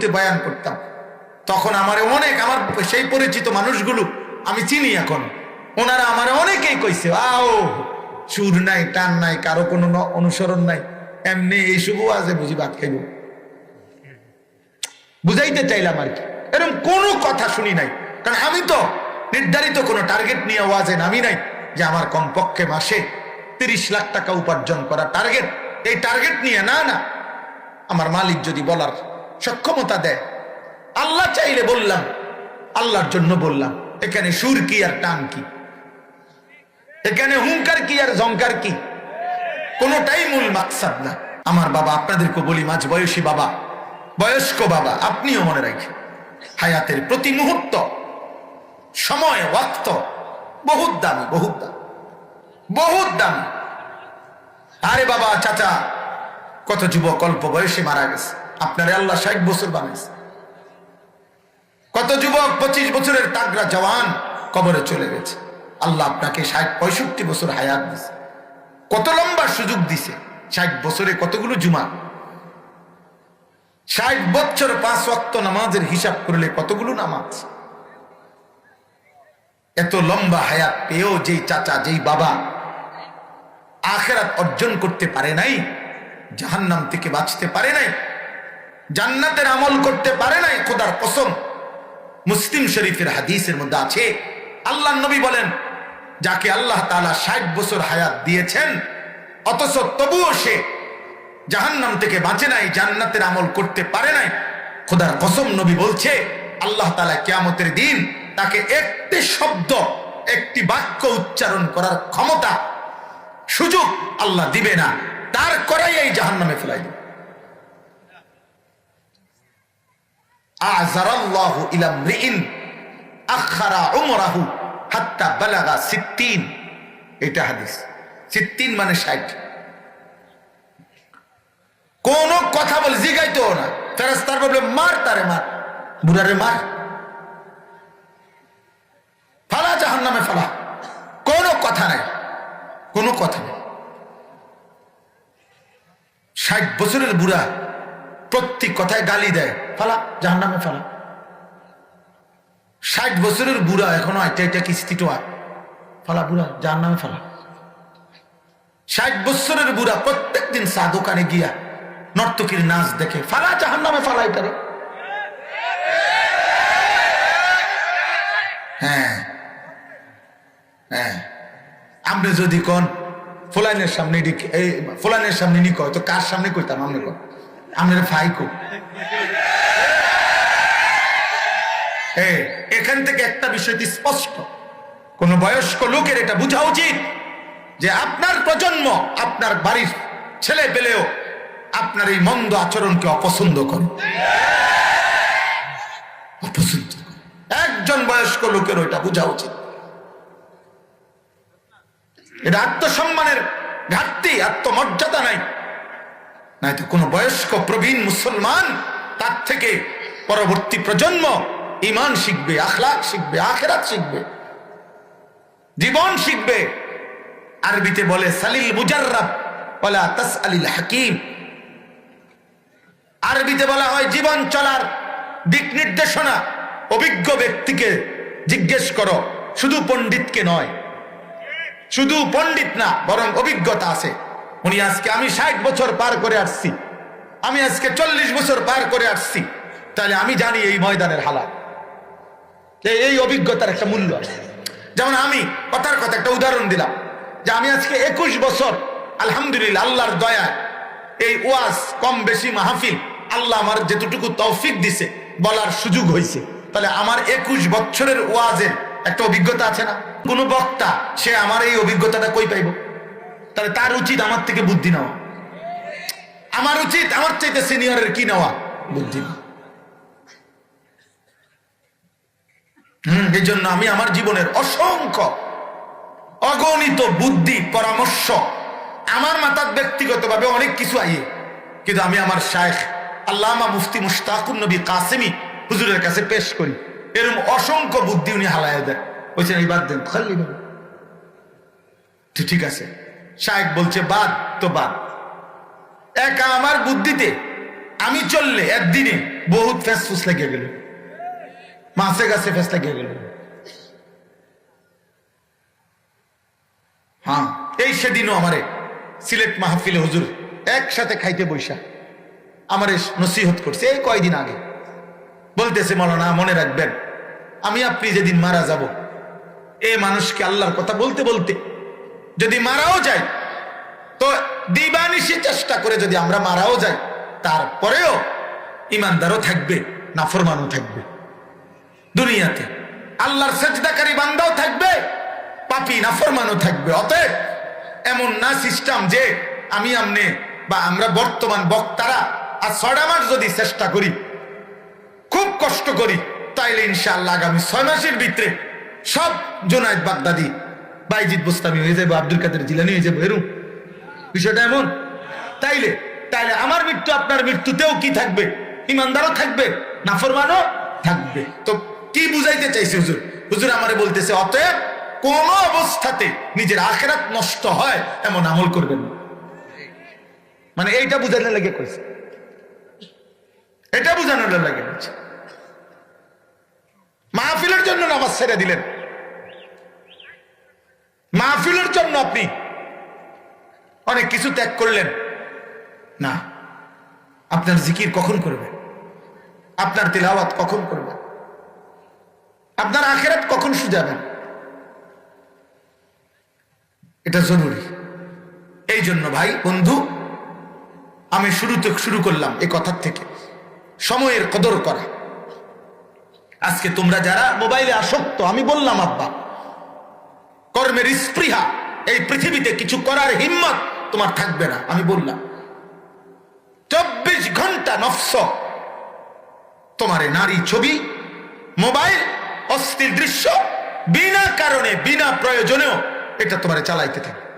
চৌধুরীতে বয়ান করতাম। তখন আমার অনেক, আমার সেই পরিচিত মানুষগুলো আমি চিনি এখন। ওনারা আমার অনেকেই কইছে, আও, সুর নাই, টান নাই, কারও কোনো অনুসরণ নাই। এমনি এই শুভ আছে বুঝি ভাত খাইব। বুঝাইতে চাইলাম আর কি। এরকম কোনো কথা শুনি নাই। কারণ আমি তো নির্ধারিত কোনো টার্গেট নিয়ে ওয়াজে নামি নাই যে আমার কমপক্ষে মাসে তিরিশ লাখ টাকা উপার্জন করা টার্গেট এই টার্গেট নিয়ে না না। আমার মালিক যদি বলার সক্ষমতা দেয়। আল্লাহ চাইলে বললাম, আল্লাহর জন্য বললাম, এখানে সুর কি আর টান কি? এখানে হুঙ্কার কি আর জঙ্কার কি? কোনোটাই মূল মাকসাদ না। আমার বাবা আপনাদেরকে বলি, মাঝ বয়সী বাবা, বয়স্ক বাবা, আপনিও মনে রাখেন, হায়াতের প্রতি মুহূর্ত, সময়, ওয়াক্ত, বহুত দামি বহুত দামি বহুত দামি। আরে বাবা, চাচা, কত যুবক, অল্প বয়সে মারা গেছে। আপনারে আল্লাহ ষাট বছর বানাইছে। কত যুবক পঁচিশ বছরের তাগরা জওয়ান কবরে চলে গেছে। আল্লাহ আপনাকে ষাট, পঁয়ষট্টি বছর হায়াত দিছে। কত লম্বা সুযোগ দিছে। ষাট বছরে কতগুলো জুমা? ষাট বছর পাঁচ ওয়াক্ত নামাজের হিসাব করলে কতগুলো নামাজ? এত লম্বা হায়াত পেয়েও যেই চাচা, যেই বাবা আখেরাত অর্জন করতে পারে নাই, জাহান্নাম থেকে বাঁচতে পারে নাই জান্নাতের আমল করতে পারে নাই, খোদার কসম। মুসলিম শরীফের হাদিসের মধ্যে আছে আল্লাহ নবী বলেন, যাকে আল্লাহ তাআলা ষাট বছর হায়াত দিয়েছেন, অথচ তবুও সে জাহান্নাম থেকে বাঁচে নাই, জান্নাতের আমল করতে পারে নাই। খোদার কসম নবী বলছে, আল্লাহ তালা কেয়ামতের দিন তাকে একটি শব্দ, একটি বাক্য উচ্চারণ করার ক্ষমতা, সুযোগ আল্লাহ দিবে না। তার করাই এই জাহান্নামে ফেলাই দিবে। আজারাল্লাহু ইলা মৃইন আখারা উমরাহু হাত্তা বালাগা সিত্তিন। এটা হাদিস। সিত্তিন মানে ষাট। কোন কথা বলে জিগাইতো না। ফেরেস্তার বলবে, মার তারে মার, বুড়ারে মার। ফালা জাহান নামে ফালা। কোনো কথা নাই। কোনো কথা নেই। ষাট বছরের বুড়া প্রত্যেক কথায় গালি দেয়। ফালা জাহান নামে ফালা। ষাট বছরের বুড়া এখনও আইটা এটা কিস্তি টোয়া। ফালা, বুড়া জাহান নামে ফালা। ষাট বছরের বুড়া প্রত্যেক দিন চা দোকানে গিয়া নর্তকীর নাচ দেখে। ফালা জাহান নামে ফালা এটারে হ্যাঁ হ্যাঁ। আপনি যদি কোন, ফুলাইনের সামনে এই, ফুলাইনের সামনে নি কয়, তো কার সামনে কইতাম আপনি কন? আপনার ফাই কো এখান থেকে একটা বিষয়টি স্পষ্ট। কোন বয়স্ক লোকের এটা বোঝা উচিত যে আপনার প্রজন্ম, আপনার বাড়ির ছেলে পেলেও আপনার এই মন্দ আচরণকে অপছন্দ করে। অপছন্দ একজন বয়স্ক লোকের ওইটা বোঝা উচিত। এটা আত্মসম্মানের ঘাটতি, আত্মমর্যাদা নাই। নাই তো কোন বয়স্ক প্রবীণ মুসলমান তার থেকে পরবর্তী প্রজন্ম ইমান শিখবে আখলাক শিখবে, আখেরাত শিখবে, জীবন শিখবে। আরবিতে বলে, সালিল মুজাররাব বলা তাস আলিল হাকিম। আরবিতে বলা হয়, জীবন চলার দিক নির্দেশনা। অভিজ্ঞ ব্যক্তিকে জিজ্ঞেস করো, শুধু পণ্ডিতকে নয়, শুধু পণ্ডিত না, বরং অভিজ্ঞতা আছে। উনি আজকে আমি ষাট বছর পার করে আসছি। আমি আজকে চল্লিশ বছর পার করে আসছি। তাহলে আমি জানি এই ময়দানের হালাত এই- অভিজ্ঞতার একটা মূল্য আছে। যেমন আমি, কথার কথা একটা উদাহরণ দিলাম। যে আমি আজকে একুশ বছর, আলহামদুলিল্লাহ, আল্লাহর দয়ায় এই ওয়াজ কম বেশি মাহফিল, আল্লাহ আমার যেটুকু তৌফিক দিছে, বলার সুযোগ হয়েছে তাহলে আমার একুশ বছরের ওয়াজের একটা অভিজ্ঞতা আছে না? কোনো বক্তা, সে আমার এই অভিজ্ঞতাটা কই পাইব? তাহলে তার উচিত আমার থেকে বুদ্ধি নেওয়া। আমার উচিত আমার চাইতে সিনিয়রের কি নেওয়া? বুদ্ধি হম এই জন্য আমি আমার জীবনের অসংখ্য অগণিত বুদ্ধি, পরামর্শ, আমার ব্যক্তিগতভাবে অনেক কিছু আইয়ে। কিন্তু আমি আমার শায়েখ আল্লামা মুফতি নবী কাসেমি হুজুরের কাছে পেশ করি। এরকম অসংখ্য বুদ্ধি উনি হালায় দেন। বলছেন, এই বাদ দেন, খালি ঠিক আছে। শায়েখ বলছে, বাদ তো বাদ। একা আমার বুদ্ধিতে আমি চললে একদিনে বহুত ফেস ফুস লেগে গেল। মাছে গাছে ফেস লেগে গেল। হ্যাঁ এই সেদিনও আমারে সিলেট মাহফিলে হুজুর একসাথে খাইতে বৈশা আমারে নসিহত করছে, এই কয়দিন আগে। বলতেছে, মৌলানা, মনে রাখবেন, আমি আপনি যেদিন মারা যাব, এ মানুষকে আল্লাহর কথা বলতে বলতে যদি মারাও যায়, তো দিবানিশি চেষ্টা করে যদি আমরা মারাও যাই, তারপরেও ইমানদারও থাকবে, নাফরমানও থাকবে। দুনিয়াতে আল্লাহর সেজদাকারী বান্দাও থাকবে, পাপি, নাফরমানও থাকবে। অতএব এমন না সিস্টেম যে আমি আমনে বা আমরা বর্তমান বক্তারা আর ছড়া মাস যদি চেষ্টা করি, খুব কষ্ট করি, তাইলে ইনশাআল্লাহ আগামী ছয় মাসের ভিতরে সব জোনায়দ বাগদাদি বাইজিৎ বুস্তামি হয়ে যাব আব্দুল কাদের জিলানি হয়ে যাব এরম। বিষয়টা এমন। তাইলে তাইলে আমার মৃত্যু, আপনার মৃত্যুতেও কি থাকবে? ইমানদারও থাকবে, নাফরমানও থাকবে। তো কি বুঝাইতে চাইছে হুজুর? হুজুর আমারে বলতেছে, অতএব কোন অবস্থাতে নিজের আখেরাত নষ্ট হয় এমন আমল করবেন মানে এইটা বুঝাইলে লাগে কইছে। এটা বুঝানোর লাগে মাহফিলের জন্য নামাজ ছেড়ে দিলেন। মাহফিলের জন্য আপনি অনেক কিছু ত্যাগ করলেন। না, আপনার জিকির কখন করবেন আপনার তিলাওয়াত কখন করবেন আপনার আখেরাত কখন সুজাবেন এটা জরুরি। এই জন্য ভাই, বন্ধু, আমি শুরুতে শুরু করলাম এই কথার থেকে। সময়ের কদর করা। আজকে তোমরা যারা মোবাইলে আসক্ত, আমি বললাম, আব্বা কর্মের স্পৃহা। এই পৃথিবীতে কিছু করার হিম্মত তোমার থাকবে না, আমি বললাম। চব্বিশ ঘণ্টা নফস। তোমার নারী ছবি, মোবাইল, অস্থির দৃশ্য, বিনা কারণে, বিনা প্রয়োজনেও এটা তোমার চালাইতে থাকে